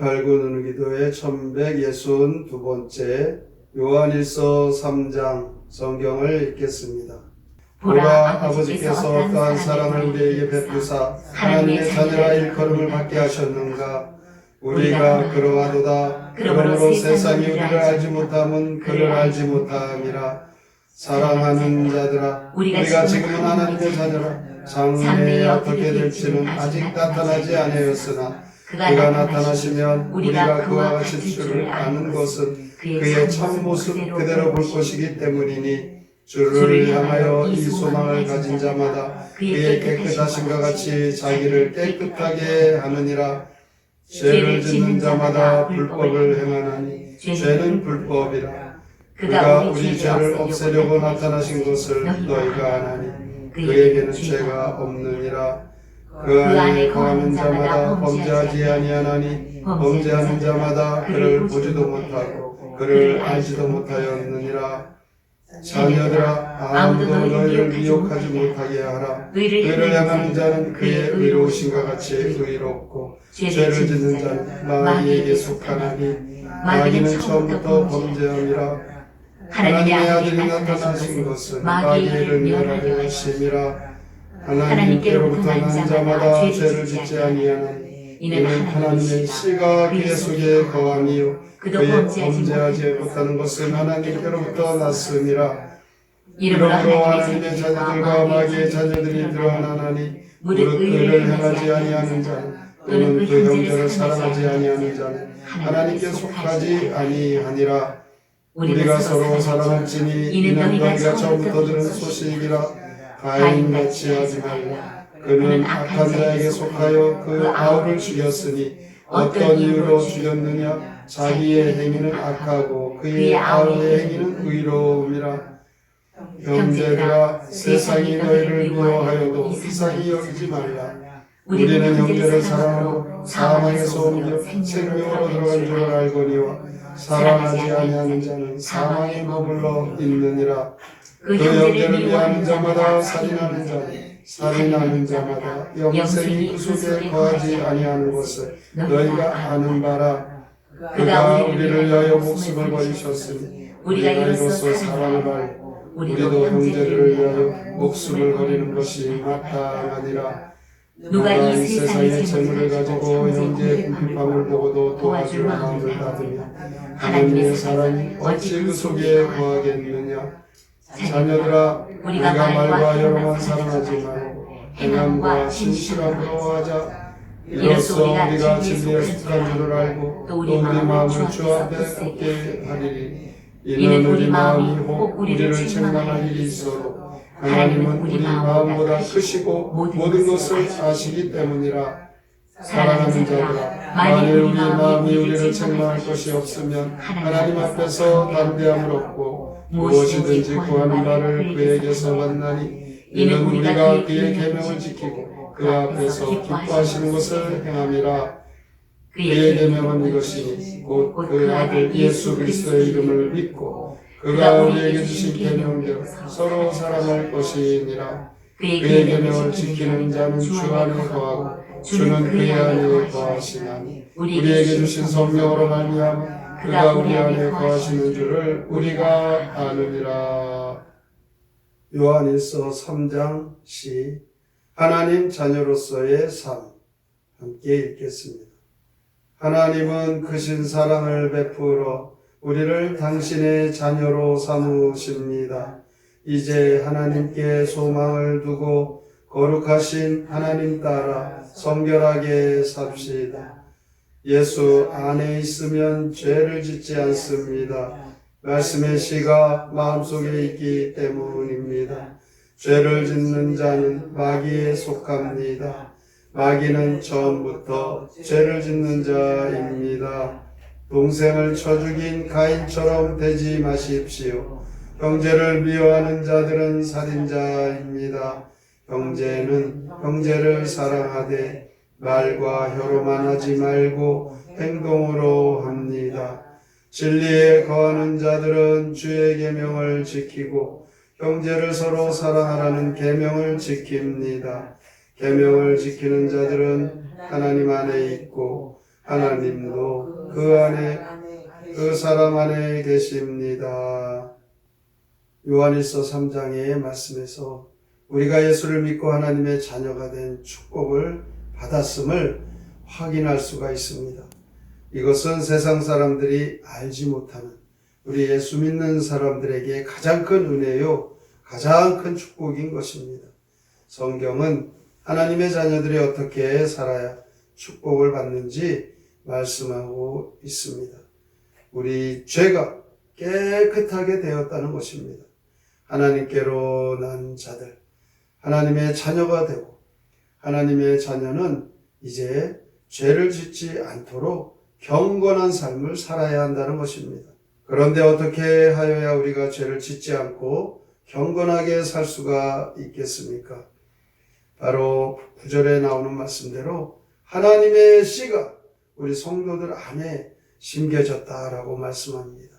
1189 누누기도의 1162번째 요한일서 3장 성경을 읽겠습니다. 보라 아버지께서 어떠한 사랑을 우리에게 베푸사? 하나님의 자녀라 일컬음을 받게 하셨는가? 우리가 그러하도다. 그러므로 세상이 우리를 알지 못함은 그를 알지 못함이라. 사랑하는 자들아 우리가 지금은 하나님의 자녀라. 장래에 어떻게 될지는 아직 나타나지 아니하였으나 그가 나타나시면 우리가 그와 같이 줄을 아는 것은 그의 참 모습 그대로 볼 것이기 때문이니 주를 향하여 이 소망을 가진 자마다 그의 깨끗하심과 같이 자기를 깨끗하게 하느니라. 죄를 짓는 자마다 불법을 행하나니 죄는 불법이라. 그가 우리 죄를 없애려고 나타나신 것을 너희가 아나니 그에게는 죄가 없느니라 그 안에 거하는 자마다 범죄하지 아니하나니 범죄하는 자마다 그를 보지도 못하고 그를 알지도 못하였느니라. 자녀들아 아무도 너희를 미혹하지 못하게 하라. 의를 향하는 자는 그의 의로우신과 같이 의롭고 죄를 짓는 자는 마귀에게 속하나니 마귀는 처음부터 범죄함이라. 하나님의 아들이 나타나신 것은 마귀를 멸하려 하심이라 하나님께로부터 난 자마다 죄를 짓지 아니하나니 이는 하나님의 씨가 그의 속에 거함이요. 그의 범죄하지 못하는 것은 하나님께로부터 났음이라 이러므로 하나님의 자녀들과 마귀의 자녀들이 드러나나니 무릇 의를 행하지 아니하는 자는 또는 그 형제를 사랑하지 아니하는 자는 하나님께 속하지 아니하니라. 우리가 서로 사랑할지니 이는 너희가 처음부터 들은 소식이라 가인같이 하지 말라. 그는 악한 자에게 속하여 그 아우를 죽였으니 어떤 이유로 죽였느냐? 자기의 행위는 악하고 그의 아우의 행위는 의로움이라. 형제들아 세상이 너희를 미워하여도 이상히 여기지 말라. 우리는 형제를 사랑하고 사망에서 옮겨 생명으로 들어간 줄 알거니와 사랑하지 아니하는 자는 사망에 머물러 있느니라 그 형제를 미워하는 자마다 살인하는 자는 살인하는 자마다 영생이 그 속에 거하지 아니하는 것을 너희가 아는 바라. 그가 우리를 위하여 목숨을 버리셨으니 우리가 이로써 사랑을 알고 우리도 형제를 위하여 목숨을 버리는 것이 마땅하니라. 누가 이 세상의 재물을 가지고 형제의 궁핍함을 보고도 도와줄 마음을 닫으면 하나님의 사랑이 어찌 그 속에 거하겠느냐 자녀들아 우리가 말과 여러만 사랑하지 말고 행함과 신실함으로 하자. 이로써 우리가 진리에 속한 줄을 알고 또 우리 마음을 주 앞에 굽게 하리니 이는 우리 마음이 혹 우리를 책망할 일이 있어도 하나님은 우리 마음보다 크시고 모든 것을 아시기 때문이라. 사랑하는 자들아 만일 우리 마음이 우리를 책망할 것이 없으면 하나님 앞에서 담대함을 얻고 무엇이든지 구하는 바를 그에게서 만나니 이는 우리가 그의 계명을 지키고 그 앞에서 기뻐하시는 것을 행함이라. 그의 계명은 이것이니 곧 그 아들 예수 그리스도의 이름을 믿고 그가 우리에게 주신 계명대로 서로 사랑할 것이니라. 그의 계명을 지키는 자는 주 안에 거하고 주는 그의 안에 거하시나니 우리에게 주신 성령으로 말미암아 그가 우리 안에 거하시는 줄을 우리가 아느니라 요한일서 3장 시 하나님 자녀로서의 삶 함께 읽겠습니다. 하나님은 크신 사랑을 베풀어 우리를 당신의 자녀로 삼으십니다. 이제 하나님께 소망을 두고 거룩하신 하나님 따라 성결하게 삽시다. 예수 안에 있으면 죄를 짓지 않습니다. 말씀의 씨가 마음속에 있기 때문입니다. 죄를 짓는 자는 마귀에 속합니다. 마귀는 처음부터 죄를 짓는 자입니다. 동생을 쳐 죽인 가인처럼 되지 마십시오. 형제를 미워하는 자들은 살인자입니다. 형제는 형제를 사랑하되 말과 혀로만 하지 말고 행동으로 합니다. 진리에 거하는 자들은 주의 계명을 지키고 형제를 서로 사랑하라는 계명을 지킵니다. 계명을 지키는 자들은 하나님 안에 있고 하나님도 그 안에 그 사람 안에 계십니다. 요한일서 3장의 말씀에서 우리가 예수를 믿고 하나님의 자녀가 된 축복을 받았음을 확인할 수가 있습니다. 이것은 세상 사람들이 알지 못하는 우리 예수 믿는 사람들에게 가장 큰 은혜요, 가장 큰 축복인 것입니다. 성경은 하나님의 자녀들이 어떻게 살아야 축복을 받는지 말씀하고 있습니다. 우리 죄가 깨끗하게 되었다는 것입니다. 하나님께로 난 자들, 하나님의 자녀가 되고, 하나님의 자녀는 이제 죄를 짓지 않도록 경건한 삶을 살아야 한다는 것입니다. 그런데 어떻게 하여야 우리가 죄를 짓지 않고 경건하게 살 수가 있겠습니까? 바로 구절에 나오는 말씀대로 하나님의 씨가 우리 성도들 안에 심겨졌다라고 말씀합니다.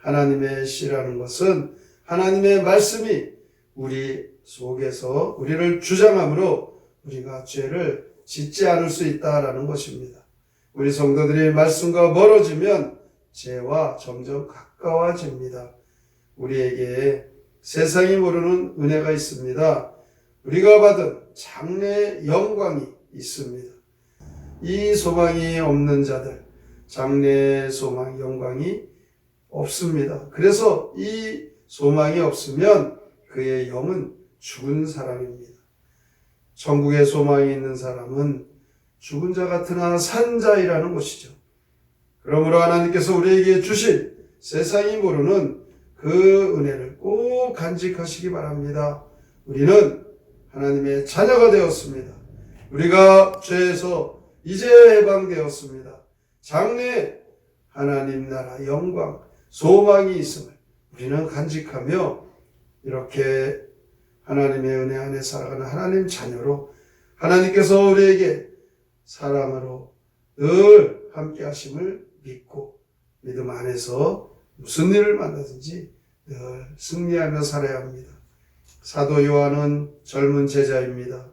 하나님의 씨라는 것은 하나님의 말씀이 우리 속에서 우리를 주장함으로 우리가 죄를 짓지 않을 수 있다라는 것입니다. 우리 성도들이 말씀과 멀어지면 죄와 점점 가까워집니다. 우리에게 세상이 모르는 은혜가 있습니다. 우리가 받은 장래 영광이 있습니다. 이 소망이 없는 자들, 장래 소망, 영광이 없습니다. 그래서 이 소망이 없으면 그의 영은 죽은 사람입니다. 천국에 소망이 있는 사람은 죽은 자 같으나 산 자이라는 것이죠. 그러므로 하나님께서 우리에게 주신 세상이 모르는 그 은혜를 꼭 간직하시기 바랍니다. 우리는 하나님의 자녀가 되었습니다. 우리가 죄에서 이제 해방되었습니다. 장래 하나님 나라 영광, 소망이 있음을 우리는 간직하며 이렇게 하나님의 은혜 안에 살아가는 하나님 자녀로 하나님께서 우리에게 사랑으로 늘 함께 하심을 믿고 믿음 안에서 무슨 일을 만나든지 늘 승리하며 살아야 합니다. 사도 요한은 젊은 제자입니다.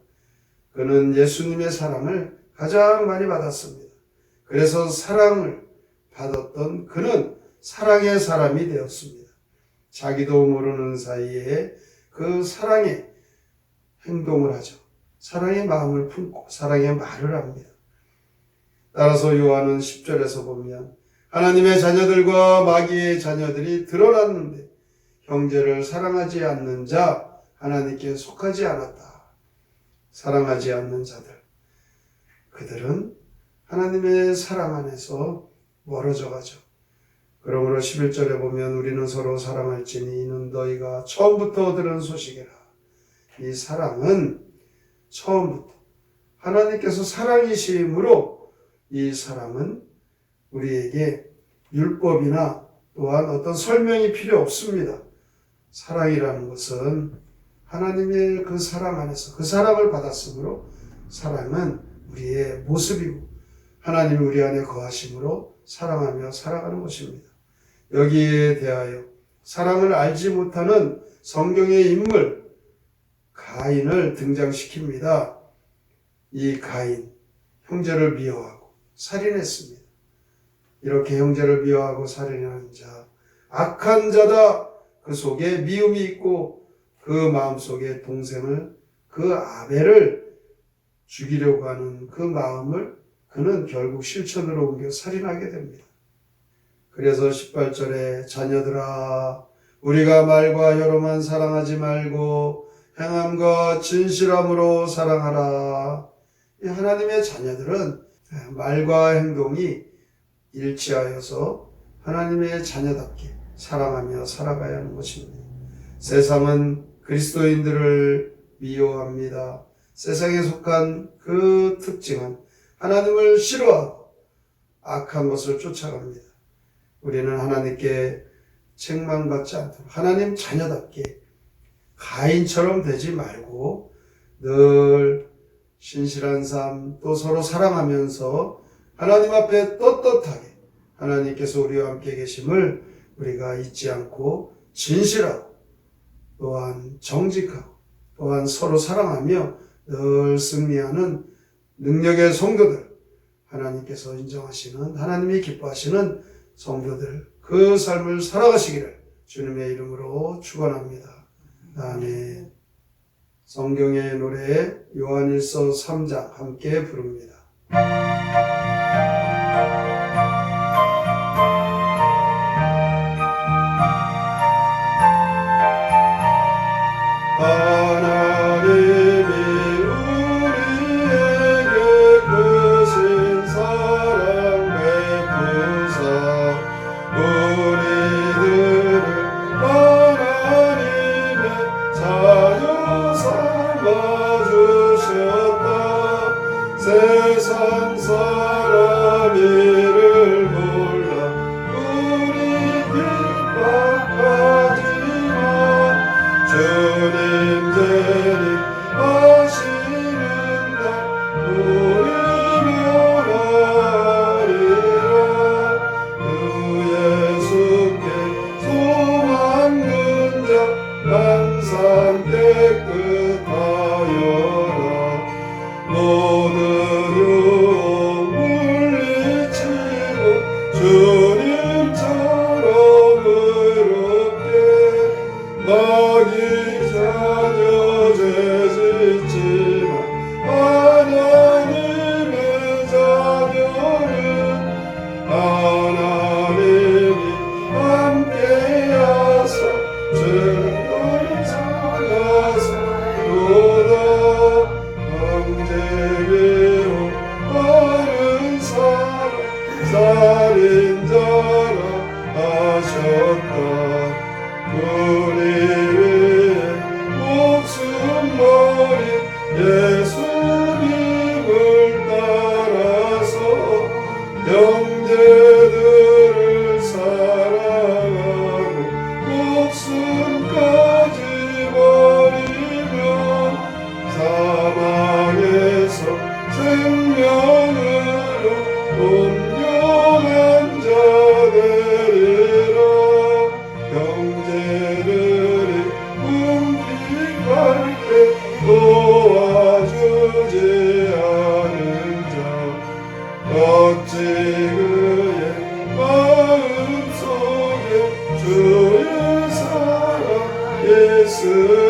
그는 예수님의 사랑을 가장 많이 받았습니다. 그래서 사랑을 받았던 그는 사랑의 사람이 되었습니다. 자기도 모르는 사이에 그 사랑의 행동을 하죠. 사랑의 마음을 품고 사랑의 말을 합니다. 따라서 요한은 10절에서 보면 하나님의 자녀들과 마귀의 자녀들이 드러났는데 형제를 사랑하지 않는 자 하나님께 속하지 않았다. 사랑하지 않는 자들. 그들은 하나님의 사랑 안에서 멀어져 가죠. 그러므로 11절에 보면 우리는 서로 사랑할지니 이는 너희가 처음부터 들은 소식이라. 이 사랑은 처음부터 하나님께서 사랑이심으로 이 사랑은 우리에게 율법이나 또한 어떤 설명이 필요 없습니다. 사랑이라는 것은 하나님의 그 사랑 안에서 그 사랑을 받았으므로 사랑은 우리의 모습이고 하나님이 우리 안에 거하심으로 사랑하며 살아가는 것입니다. 여기에 대하여 사랑을 알지 못하는 성경의 인물 가인을 등장시킵니다. 이 가인 형제를 미워하고 살인했습니다. 이렇게 형제를 미워하고 살인하는 자 악한 자다. 그 속에 미움이 있고 그 마음 속에 동생을 그 아벨을 죽이려고 하는 그 마음을 그는 결국 실천으로 옮겨 살인하게 됩니다. 그래서 18절에 자녀들아 우리가 말과 혀로만 사랑하지 말고 행함과 진실함으로 사랑하라. 이 하나님의 자녀들은 말과 행동이 일치하여서 하나님의 자녀답게 사랑하며 살아가야 하는 것입니다. 세상은 그리스도인들을 미워합니다. 세상에 속한 그 특징은 하나님을 싫어하고 악한 것을 쫓아갑니다. 우리는 하나님께 책망받지 않도록 하나님 자녀답게 가인처럼 되지 말고 늘 신실한 삶 또 서로 사랑하면서 하나님 앞에 떳떳하게 하나님께서 우리와 함께 계심을 우리가 잊지 않고 진실하고 또한 정직하고 또한 서로 사랑하며 늘 승리하는 능력의 성도들 하나님께서 인정하시는 하나님이 기뻐하시는 성도들 그 삶을 살아가시기를 주님의 이름으로 축원합니다. 아멘. 성경의 노래 요한일서 3장 함께 부릅니다. 있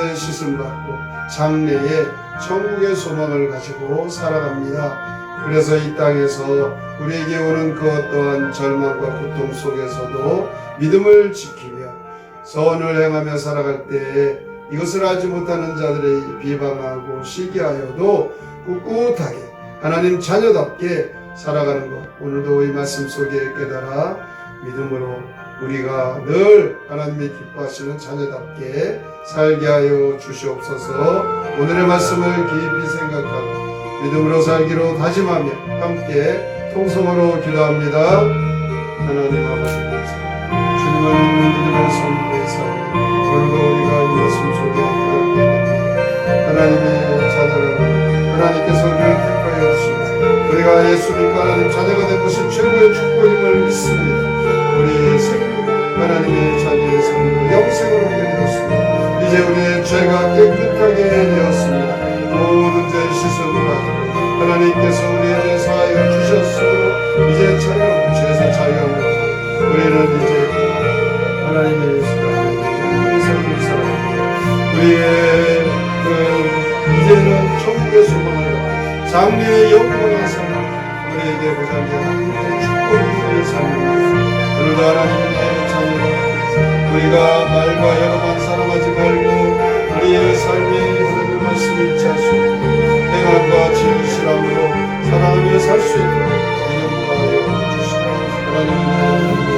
모든 죄 씻음 받고 장래에 천국의 소망을 가지고 살아갑니다. 그래서 이 땅에서 우리에게 오는 그 어떠한 절망과 고통 속에서도 믿음을 지키며 선을 행하며 살아갈 때에 이것을 알지 못하는 자들의 비방하고 시기하여도 꿋꿋하게 하나님 자녀답게 살아가는 것 오늘도 이 말씀 속에 깨달아 믿음으로 우리가 늘 하나님의 기뻐하시는 자녀답게 살게 하여 주시옵소서. 오늘의 말씀을 깊이 생각하고 믿음으로 살기로 다짐하며 함께 통성으로 기도합니다. 하나님 아버지 주님을 믿는 믿음의 삶 오늘도 우리가 이 말씀 속에 깨닫게 하나님의 자녀를 하나님께서 우리를 택하여 주십니다 우리가 예수 믿고 하나님 자녀가 된 것이 최고의 축복임을 믿습니다 자녀의 삶으로 영생으로 되었습니다. 이제 우리의 죄가 깨끗하게 되었습니다 우리가 말과 여러 만 사랑하지 말고 우리의 삶이 하나님 말씀을 자수 행함과 진실함으로 사랑하며 살 수 있도록 이름하여 주시라 하나님